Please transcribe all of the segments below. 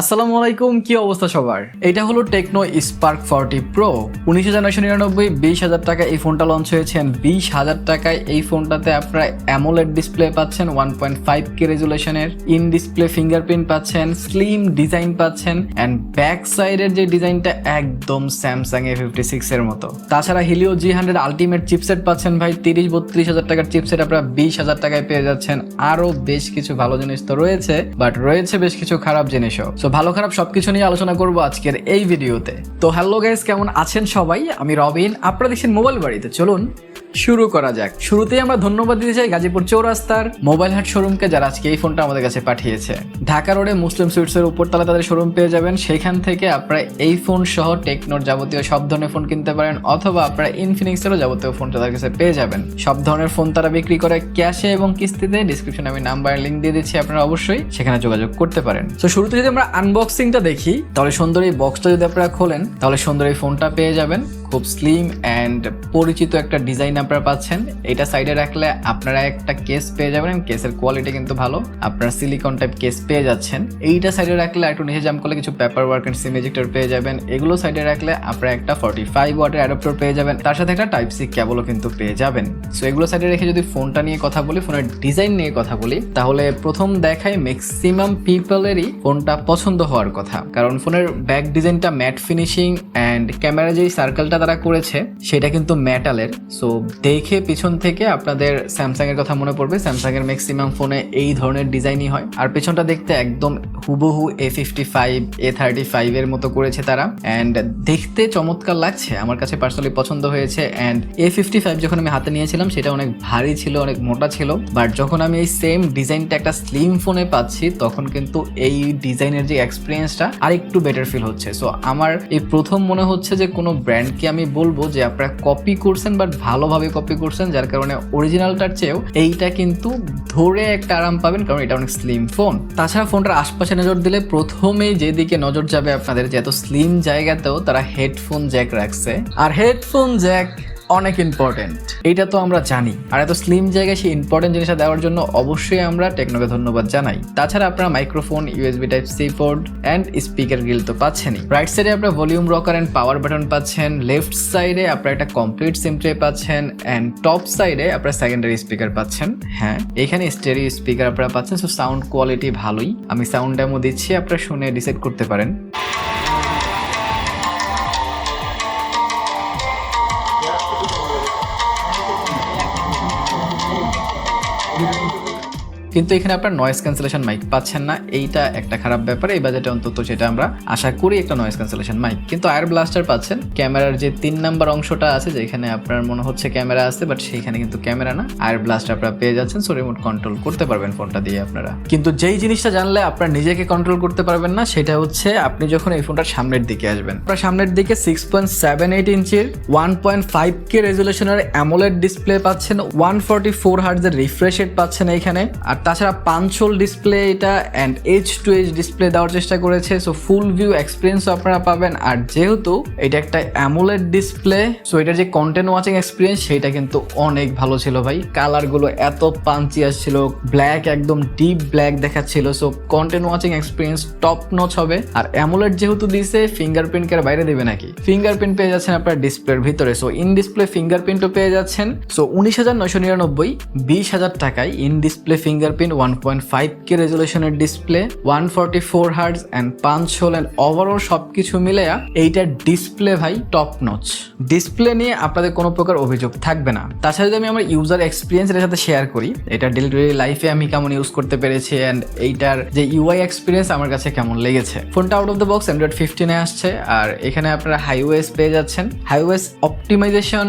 আসসালামু আলাইকুম, কি অবস্থা সবার? এটা হলো টেকনো স্পার্ক ফর্টি প্রো উনিশ হাজার নয়শো নিরানব্বই, বিশ হাজার টাকা এই ফোনটা লঞ্চ হয়েছে বিশ হাজার টাকায় এই ফোনটাতে আপনারা অ্যামোলেড ডিসপ্লে পাচ্ছেন ওয়ান পয়েন্ট ফাইভ কে রেজুলেশনের ইন ডিসপ্লে ফিঙ্গারপ্রিন্ট পাচ্ছেন স্লিম ডিজাইন পাচ্ছেন অ্যান্ড ব্যাক সাইডের যে ডিজাইনটা একদম স্যামসাং এ ফিফটি সিক্স এর মতো। তাছাড়া Helio G hundred ultimate chipset পাচ্ছেন ভাই, তিরিশ বত্রিশ হাজার টাকার চিপসেট আপনারা বিশ হাজার টাকায় পেয়ে যাচ্ছেন। আরও বেশ কিছু ভালো জিনিস তো রয়েছে বাট রয়েছে বেশ কিছু খারাপ জিনিসও। সো ভালো খারাপ সবকিছু নিয়ে আলোচনা করব আজকের এই ভিডিওতে। তো হ্যালো গাইস কেমন আছেন সবাই? আমি রবিন, আপনারা দেখছেন মোবাইল বাড়িতে। চলুন শুরু করা যাক। শুরুতেই আমরা ধন্যবাদ দিতে চাই গাজীপুর চৌরাস্তার মোবাইল হাট শোরুমকে যারা আজকে এই ফোনটা আমাদের কাছে পাঠিয়েছে। ঢাকা রোডে মুসলিম সুইটসের উপরতলা তাদের শোরুম পেয়ে যাবেন। সেখান থেকে আপনারা এই ফোন সহ টেকনোর যাবতীয় সব ধরনের ফোন কিনতে পারেন অথবা আপনারা ইনফিনিক্সেরও যাবতীয় ফোন তাদের কাছে পেয়ে যাবেন। সব ধরনের ফোন তারা বিক্রি করে ক্যাশে এবং কিস্তিতে ডিসক্রিপশনে আমি নাম্বার লিঙ্ক দিয়ে দিচ্ছি, আপনারা অবশ্যই সেখানে যোগাযোগ করতে পারেন। তো শুরুতে যদি আমরা আনবক্সিংটা দেখি, তাহলে সুন্দর এই বক্সটা যদি আপনারা খোলেন, তাহলে সুন্দর এই ফোনটা পেয়ে যাবেন। খুব স্লিম অ্যান্ড পরিচিত একটা ডিজাইন আপনারা পাচ্ছেন। এটা সাইডে রাখলে আপনারা একটা কেস পেয়ে যাবেন কেসের কোয়ালিটি কিন্তু ভালো। আপনারা সিলিকন টাইপ কেস পেয়ে যাচ্ছেন। এইটা সাইডে রাখলে একটু নিচে জাম্প করলে কিছু paper work and SIM ejector পেয়ে যাবেন। এগুলো সাইডে রাখলে আপনারা একটা ফর্টি ফাইভ ওয়াটের অ্যাডাপ্টার পেয়ে যাবেন। তার সাথে একটা টাইপ সি কেবলও কিন্তু পেয়ে যাবেন। সো এগুলো সাইডে রেখে যদি ফোনটা নিয়ে কথা বলি ফোনের ডিজাইন নিয়ে কথা বলি, তাহলে প্রথম দেখায় ম্যাক্সিমাম পিপলেরই ফোনটা পছন্দ হওয়ার কথা। কারণ ফোনের ব্যাক ডিজাইনটা ম্যাট ফিনিশিং অ্যান্ড ক্যামেরা যেই সার্কেলটা তারা করেছে, সেটা কিন্তু মেটালের সো দেখে পিছন থেকে আপনাদের স্যামসাং এর কথা মনে পড়বে। স্যামসাং এর ম্যাক্সিমাম ফোনে এই ধরনের ডিজাইনই হয়। আর পেছনটা দেখতে একদম হুবহু A fifty five A thirty five এর মতো করেছে তারা। অ্যান্ড দেখতে চমৎকার লাগছে। আমার কাছে পার্সোনালি পছন্দ হয়েছে। অ্যান্ড এ ফিফটি ফাইভ যখন আমি হাতে নিয়েছিলাম, সেটা অনেক ভারী ছিল, অনেক মোটা ছিল। বাট যখন আমি এই সেম ডিজাইনটা একটা স্লিম ফোনে পাচ্ছি, তখন কিন্তু এই ডিজাইনের যে এক্সপিরিয়েন্সটা আর একটু বেটার ফিল হচ্ছে। সো আমার এই প্রথম মনে হচ্ছে যে কোনো ব্র্যান্ডকে আমি বলব যে আপনারা কপি করছেন বাট ভালোভাবে কপি করছেন, যার কারণে অরিজিনালটার চেয়েও এইটা কিন্তু ধরে একটা আরাম পাবেন, কারণ এটা অনেক স্লিম ফোন তাছাড়া ফোনটার আশপাশে নজর দিলে প্রথমেই যেদিকে নজর যাবে আপনাদের যে এত স্লিম জায়গাতেও তারা হেডফোন জ্যাক রাখছে। আর হেডফোন জ্যাক অনেক ইম্পর্টেন্ট এটা তো আমরা জানি, আর এত স্লিম জায়গায় সেই ইম্পর্টেন্ট জিনিসটা দেওয়ার জন্য অবশ্যই আমরা টেকনোকে ধন্যবাদ জানাই। তাছাড়া আপনারা microphone USB type C port and speaker grill তো পাচ্ছেনই। রাইট সাইডে আপনারা volume rocker and power button পাচ্ছেন লেফট সাইডে আপনারা একটা কমপ্লিট সিম ট্রে পাচ্ছেন অ্যান্ড টপ সাইডে আপনারা সেকেন্ডারি স্পিকার পাচ্ছেন। হ্যাঁ এখানে স্টেরিও স্পিকার আপনারা পাচ্ছেন সো সাউন্ড কোয়ালিটি ভালোই। আমি সাউন্ড ডেমো দিচ্ছি, আপনারা শুনে ডিসাইড করতে পারেন। কিন্তু এখানে আপনার নয়েস ক্যান্সেলেশন মাইক পাচ্ছেন না। এইটা একটা খারাপ ব্যাপার। এই বাজেটে অন্তত সেটা আমরা আশা করি একটা নয়েজ ক্যান্সেলেশন মাইক কিন্তু আয়ার ব্লাস্টার পাচ্ছেন। ক্যামেরার যে তিন নাম্বার অংশটা আছে, যেখানে আপনার মনে হচ্ছে ক্যামেরা আছে বাট সেইখানে কিন্তু ক্যামেরা না। আয়ার ব্লাস্টার আপনারা পেয়ে যাচ্ছেন সো রিমোট কন্ট্রোল করতে পারবেন ফোনটা দিয়ে আপনারা। কিন্তু যেই জিনিসটা জানলে আপনার নিজেকে কন্ট্রোল করতে পারবেন না, সেটা হচ্ছে আপনি যখন এই ফোনটার সামনের দিকে আসবেন। আপনার সামনের দিকে সিক্স পয়েন্ট সেভেন এইট ইঞ্চির ওয়ান পয়েন্ট ফাইভ কে রেজুলেশনের অ্যামোলেড ডিসপ্লে পাচ্ছেন। ওয়ান ফর্টি ফোর হার্ডের রিফ্রেশ রেট পাচ্ছেন এইখানে। আর তাছাড়া পাঁচশোল ডিসপ্লে এটা and H two H display দেওয়ার চেষ্টা করেছে। সো ফুল ভিউ এক্সপিরিয়েন্সও আপনারা পাবেন। আর যেহেতু এটা একটা অ্যামোলেড ডিসপ্লে সো এটার যে কন্টেন্ট ওয়াচিং এক্সপিরিয়েন্স সেটা কিন্তু অনেক ভালো ছিল ভাই। কালারগুলো এত পাঞ্চি আসছিল ব্ল্যাক একদম ডিপ ব্ল্যাক দেখাচ্ছিল। So content watching experience top notch হবে। আর অ্যামোলেড যেহেতু দিছে ফিঙ্গারপ্রিন্ট এর বাইরে দেবে নাকি? ফিঙ্গারপ্রিন্ট পেয়ে যাচ্ছেন আপনার ডিসপ্লের ভিতরে। সো ইন ডিসপ্লে ফিঙ্গারপ্রিন্টও পেয়ে যাচ্ছেন। সো উনিশ হাজার নয়শো নিরানব্বই, বিশ হাজার টাকায় in display fingerprint one point five K রেজলিউশনের display one forty four hertz and পাঁচ হোল অ্যান্ড ওভারঅল সব কিছু মিলে এইটার ডিসপ্লে ভাই টপ নচ ডিসপ্লে নিয়ে আপনাদের কোনো প্রকার অভিযোগ থাকবে না। তাছাড়া যদি আমি আমার ইউজার এক্সপিরিয়েন্স এর সাথে শেয়ার করি, এটা ডেলিভারি লাইফে আমি কেমন ইউজ করতে পেরেছি অ্যান্ড এইটার যে ইউআই এক্সপিরিয়েন্স আমার কাছে কেমন লেগেছে। ফোনটা out of the box Android ফিফটিনে আসছে আর এখানে আপনারা হাইওয়েস পেয়ে যাচ্ছেন। হাইওয়েস অপটিমাইজেশন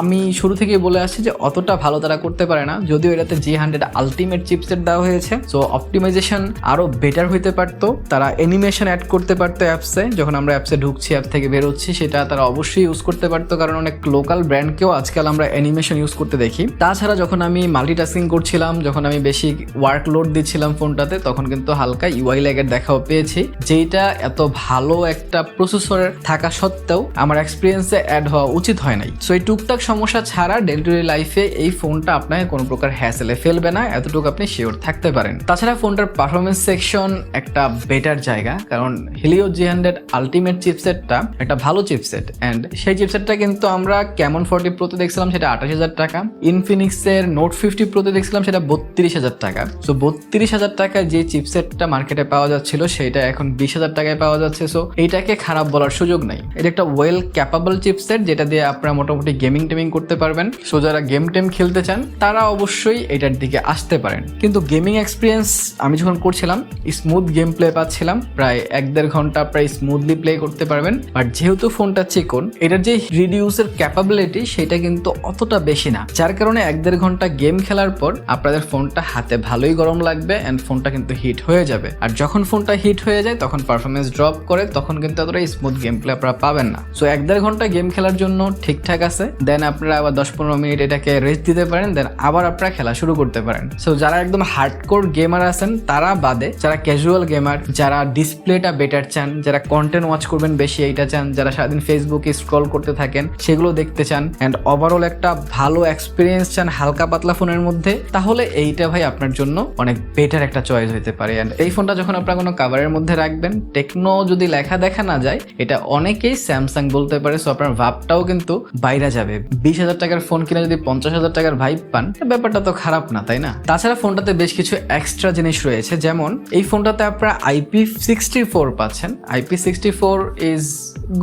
আমি শুরু থেকেই বলে আসছি যে অতটা ভালো তারা করতে পারে না, যদিও এটাতে জি হান্ড্রেড আলটিমেট চিপসেট দেওয়া হয়েছে। সো অপটিমাইজেশন আরও বেটার হইতে পারতো। তারা অ্যানিমেশন অ্যাড করতে পারতো অ্যাপসে যখন আমরা অ্যাপসে ঢুকছি অ্যাপ থেকে বেরোচ্ছি, সেটা তারা অবশ্যই ইউজ করতে পারতো। কারণ অনেক লোকাল ব্র্যান্ডকেও আজকাল আমরা অ্যানিমেশন ইউজ করতে দেখি। তাছাড়া যখন আমি মাল্টিটাস্কিং করছিলাম, যখন আমি বেশি ওয়ার্ক লোড দিচ্ছিলাম ফোনটাতে, তখন কিন্তু হালকা ইউআই ল্যাগের দেখাও পেয়েছি। যেটা এত ভালো একটা প্রসেসরের থাকা সত্ত্বেও আমার এক্সপিরিয়েন্সে অ্যাড হওয়া উচিত হয় নাই। সো এই টুকটাক সমস্যা ছাড়া ডেলিভারি লাইফে এই ফোনটা আপনাকে কোনো প্রকার হ্যাসেলে ফেলবে না। এতটুকু আপনি শিওর থাকতে পারেন। তাছাড়া ফোনটার পারফরমেন্স সেকশন একটা বেটার জায়গা, কারণ হিলিও জি হান্ড্রেড আলটিমেট চিপসেটটা একটা ভালো চিপসেট অ্যান্ড সেই চিপসেটটা কিন্তু আমরা কেমন ফোর্টি প্রোতে দেখছিলাম সেটা আঠাশ হাজার টাকা ইনফিনিক্সের নোট ফিফটি প্রোতে দেখছিলাম সেটা বত্রিশ হাজার টাকা। সো বত্রিশ হাজার টাকায় যে চিপসেটটা মার্কেটে পাওয়া যাচ্ছিল সেটা এখন বিশ হাজার টাকায় পাওয়া যাচ্ছে। সো এইটাকে খারাপ বলার সুযোগ নাই। এটা একটা ওয়েল ক্যাপাবল চিপসেট যেটা দিয়ে আপনারা মোটামুটি গেমিং টেমিং করতে পারবেন। সো যারা গেম টেম খেলতে চান, তারা অবশ্যই এটার দিকে আসতে পারেন। কিন্তু গেমিং এক্সপিরিয়েন্স আমি যখন করছিলাম স্মুথ গেম প্লে পাচ্ছিলাম, প্রায় এক দেড় ঘণ্টা প্রায় স্মুথলি প্লে করতে পারবেন। বাট যেহেতু ফোনটা চিকন, এটার যে রিডিউসের ক্যাপাবিলিটি সেটা কিন্তু অতটা বেশি না। যার কারণে এক দেড় ঘণ্টা গেম খেলার পর আপনাদের ফোনটা হাতে ভালোই গরম লাগবে অ্যান্ড ফোনটা কিন্তু হিট হয়ে যাবে। আর যখন ফোনটা হিট হয়ে যায়, তখন পারফরমেন্স ড্রপ করে, তখন কিন্তু অতটা স্মুথ গেম প্লে আপনারা পাবেন না। সো এক দেড় ঘণ্টা গেম খেলার জন্য ঠিকঠাক আছে। দেন আপনারা আবার দশ পনেরো মিনিট এটাকে রেস্ট দিতে পারেন দেন আবার আপনারা খেলা শুরু করতে পারেন। সো যারা একদম হার্ডকোর গেমার আছেন, তারা বাদে যারা ক্যাজুয়াল গেমার যারা ডিসপ্লেটা বেটার চান, যারা কন্টেন্ট ওয়াচ করবেন বেশি এইটা চান, যারা সারাদিন ফেসবুকে স্ক্রল করতে থাকেন, সেগুলো দেখতে চান অ্যান্ড ওভারঅল একটা ভালো এক্সপিরিয়েন্স চান হালকা পাতলা ফোনের মধ্যে, তাহলে এইটা ভাই আপনার জন্য অনেক বেটার একটা চয়েস হতে পারে অ্যান্ড এই ফোনটা যখন আপনার কোনো কাভারের মধ্যে রাখবেন টেকনো যদি লেখা দেখা না যায়, এটা অনেকেই স্যামসাং বলতে পারে সো আপনার ভাবটাও কিন্তু বাইরে যাবে। বিশ হাজার টাকার ফোন কিনে যদি পঞ্চাশ হাজার টাকার ভাইব পান, ব্যাপারটা তো খারাপ না, তাই না? তাছাড়া ফোনটাতে বেশ কিছু এক্সট্রা জিনিস রয়েছে। যেমন, এই ফোনটাতে আপনারা আইপি সিক্সটি ফোর পাচ্ছেন। IP sixty four is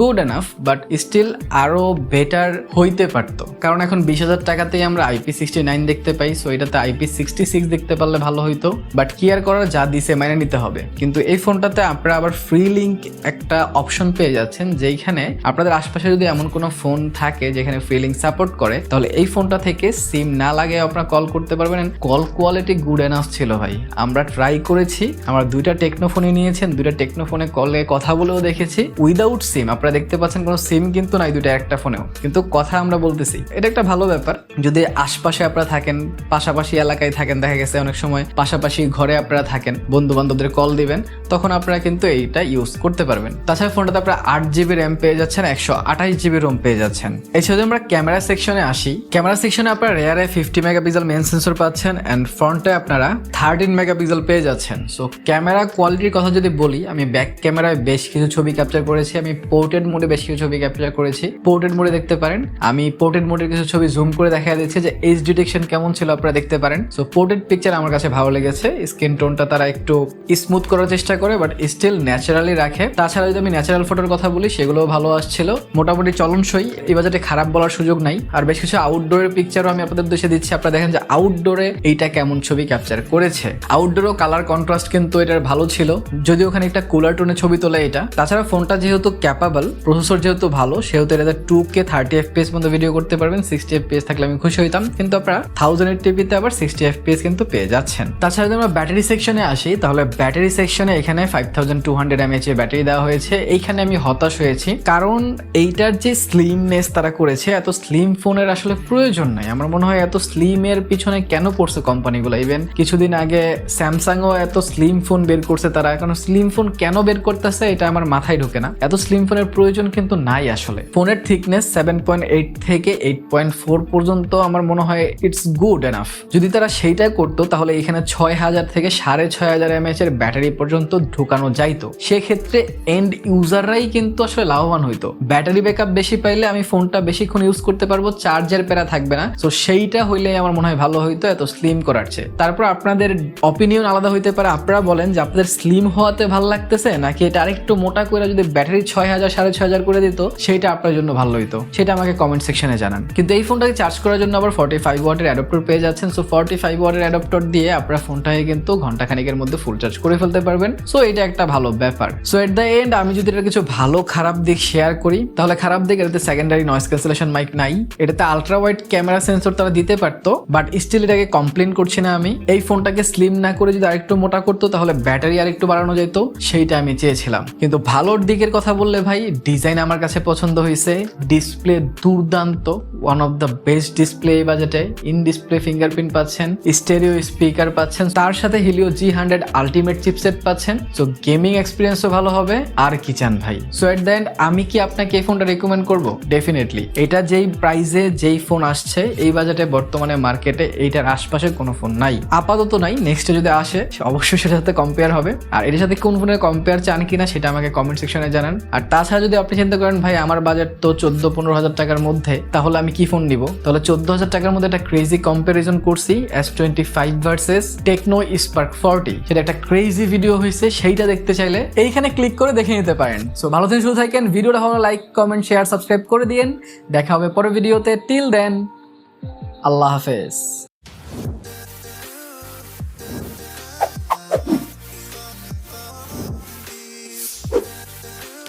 good enough but still আরও বেটার হইতে পারতো। কারণ এখন বিশ হাজার টাকাতেই আমরা আইপি সিক্সটি নাইন দেখতে পাই সো এটাতে আইপি সিক্সটি সিক্স দেখতে পারলে ভালো হইতো। বাট কি আর করার যা দিছে, মেনে নিতে হবে। কিন্তু এই ফোনটাতে আপনারা আবার ফ্রি লিঙ্ক একটা অপশন পেয়ে যাচ্ছেন, যেইখানে আপনাদের আশপাশে যদি এমন কোনো ফোন থাকে, যেখানে ফ্রি লিঙ্ক সাপোর্ট করে, তাহলে এই ফোনটা থেকে সিম না লাগে আপনারা কল করতে পারবেন। কল কোয়ালিটি গুড এনাফ ছিল ভাই। আমরা ট্রাই করেছি, আমরা দুইটা টেকনো ফোনই নিয়েছেন, দুইটা টেকনোফোনে কলে কথা বলেও দেখেছি। উইদাউট সিম আপনারা দেখতে পাচ্ছেন কোনো সিম কিন্তু নাই দুইটা, একটা ফোনেও কিন্তু কথা আমরা বলতেছি। এটা একটা ভালো ব্যাপার। যদি আশপাশে আপনারা থাকেন, পাশাপাশি এলাকায় থাকেন, দেখা গেছে অনেক সময় পাশাপাশি ঘরে আপনারা থাকেন বন্ধু বান্ধবদের কল দিবেন, তখন আপনারা কিন্তু এইটা ইউজ করতে পারবেন। তাছাড়া ফোনটাতে আপনারা আট জিবি র্যাম পেয়ে যাচ্ছেন, একশো আঠাশ জিবি রোম পেয়ে যাচ্ছেন। এছাড়া আমরা ক্যামেরা সেকশনে আসি ক্যামেরা সেকশনে আপনারা রেয়ারে ফিফটি মেগাপিক্সেল মেন সেন্সর পাচ্ছেন অ্যান্ড ফ্রন্টে আপনারা থার্টিন মেগাপিক্সেল পেয়ে যাচ্ছেন। সো ক্যামেরা কোয়ালিটির কথা যদি বলি, আমি ব্যাক ক্যামেরায় বেশ কিছু ছবি ক্যাপচার করেছি, আমি পোর্টেড মোডে বেশ কিছু ছবি ক্যাপচার করেছি। পোর্টেড মোডে দেখতে পারেন, আমি পোর্টেড মোডের কিছু ছবি জুম করে দেখা দিচ্ছে যে এইচ ডিটেকশন কেমন ছিল আপনারা দেখতে পারেন। সো পোর্টেড পিকচার আমার কাছে ভালো লেগেছে স্কিন টোনটা তারা একটু স্মুথ করার চেষ্টা করে বাট স্টিল ন্যাচারালি রাখে। তাছাড়া যদি আমি ন্যাচারাল ফটোর কথা বলি, সেগুলোও ভালো আসছিল। মোটামুটি চলনসই, এই বাজেটে খারাপ বলার সুযোগ নাই। আর বেশ কিছু আউটডোরের পিকচারও আমি আপনাদের দেশে দিচ্ছি, আপনারা দেখেন যে আউটডোরে এইটা কেমন ছবি ক্যাপচার করেছে। আউটডোরও কালার কন্ট্রাস্ট কিন্তু এটার ভালো ছিল। যদি ওখানে একটা কুলার টোনে ছবি তোলে এটা। তাছাড়া ফোনটা যেহেতু ক্যাপাবল প্রসেসর যেহেতু ভালো, সেহেতু এটাতে টু কে থার্টি এফপিএস মধ্যে ভিডিও করতে পারবেন। সিক্সটি এফপিএস থাকলে আমি খুশি হইতাম। কিন্তু আপনারা থাউজেন্ড টিভিতে আবার সিক্সটি এফপিএস কিন্তু পেয়ে যাচ্ছেন। তাছাড়া যদি আমরা ব্যাটারি সেকশনে আসি, তাহলে ব্যাটারি সেকশনে এখানে five thousand two hundred mAh এর ব্যাটারি দেওয়া হয়েছে। এইখানে আমি হতাশ হয়েছি। কারণ এইটার যে স্লিমনেস তারা করেছে, এত স্লিম ফোনের আসলে প্রয়োজন নাই। আমার মনে হয় এত স্লিমের পিছনে কেন পড়ছে কোম্পানিগুলো ইভেন কিছুদিন আগে স্যামসাংও এত স্লিম ফোন বের করছে, তারা এখন স্লিম ফোন কেন বের করতেছে এটা আমার মাথায় ঢোকে না। এত স্লিম ফোনের প্রয়োজন কিন্তু নাই আসলে। ফোনের থিকনেস সেভেন পয়েন্ট এইট থেকে এইট পয়েন্ট ফোর পর্যন্ত আমার মনে হয় ইটস গুড এনাফ যদি তারা সেইটা করতো, তাহলে এখানে ছয় হাজার থেকে সাড়ে ছয় হাজার এমএচ এর ব্যাটারি পর্যন্ত ঢুকানো যাইতো। সেক্ষেত্রে এন্ড ইউজাররাই কিন্তু আসলে লাভবান হইতো। ব্যাটারি ব্যাকআপ বেশি পাইলে আমি ফোনটা বেশিক্ষণ ইউজ করতে পারব চার্জের প্যারা থাকবে না। তো সেইটা হইলে আমার মনে হয় ভালো হইতো, এত স্লিম করার চেয়ে। তারপর আপনাদের অপিনিয়ন আলাদা হইতে পারে। আপনারা বলেন যে আপনাদের স্লিম হওয়াতে ভালো লাগতেছে, নাকি এটা আরেকটু মোটা করে যদি ব্যাটারি ছয় হাজার, সাড়ে ছয় হাজার করে দিত সেটা আপনার জন্য ভালো হইতো। সেটা আমাকে কমেন্ট সেকশনে জানান। কিন্তু এই ফোনটাকে চার্জ করার জন্য আবার ফর্টি ফাইভ ওয়াটের অ্যাডাপ্টর পেয়ে যাচ্ছেন। সো ফর্টি ফাইভ ওয়াটের অ্যাডাপ্টর দিয়ে আপনার ফোনটাকে কিন্তু ঘণ্টা খানিকের মধ্যে ফুল চার্জ করে ফেলতে পারবেন। সো এটা একটা ভালো ব্যাপার। সো এট দ্য এন্ড আমি যদি এটা কিছু ভালো, খারাপ দিক শেয়ার করি, তাহলে খারাপ দিক এটাতে সেকেন্ডারি নয়েস ক্যান্সেলেশন মাইক নাই। এটাতে আলট্রা ওয়াইড ক্যামেরা সেন্সর তারা দিতে পারতো বাট স্টিল এটাকে কমপ্লেন করছি না আমি। এই ফোনটাকে স্লিম না করে যদি আরেকটু মোটা করতো, তাহলে ব্যাটারি আরেকটু বাড়ানো যেত, সেইটা আমি চেয়েছিলাম। কিন্তু ভালোর দিকের কথা বললে ভাই ডিজাইন আমার কাছে পছন্দ হয়েছে ডিসপ্লে দুর্দান্ত one of the best display এই বাজেটে ইন ডিসপ্লে ফিঙ্গারপ্রিন্ট পাচ্ছেন স্টেরিও স্পিকার পাচ্ছেন, তার সাথে Helio G hundred ultimate chipset পাচ্ছেন। সো গেমিং এক্সপিরিয়েন্সও ভালো হবে, আর কি চান ভাই? সো এট দ্য এন্ড আমি কি আপনাকে এই ফোনটা রেকমেন্ড করব? ডেফিনেটলি এটা যেই প্রাইসে যেই ফোন আসছে, এই বাজেটে বর্তমানে মার্কেটে এইটার আশপাশে কোনো ফোন নাই। নাই, আপাতত নাই নেক্সটে যদি আসে অবশ্যই সেটার সাথে কম্পেয়ার হবে। আর এটার সাথে কোন ফোনের কম্পেয়ার চান কিনা, সেটা আমাকে কমেন্ট সেকশনে জানান। আর তাছাড়া যদি আপনি চিন্তা করেন, ভাই, আমার বাজেট তো চোদ্দ, পনেরো হাজার টাকার মধ্যে, তাহলে আমি কি ফোন নিব? তাহলে চোদ্দ হাজার টাকার মধ্যে একটা ক্রেজি কম্পারিজন করছি S twenty five versus Tecno Spark forty সেটা একটা ক্রেজি ভিডিও হয়েছে, সেইটা দেখতে চাইলে এইখানে ক্লিক করে দেখে নিতে পারেন। সো ভালো থেকে শুরু থাকেন, ভিডিওটা ভালো লাইক কমেন্ট শেয়ার সাবস্ক্রাইব করে দিন দেখা হবে পরের ভিডিওতে টিল দেন আল্লাহ হাফেজ।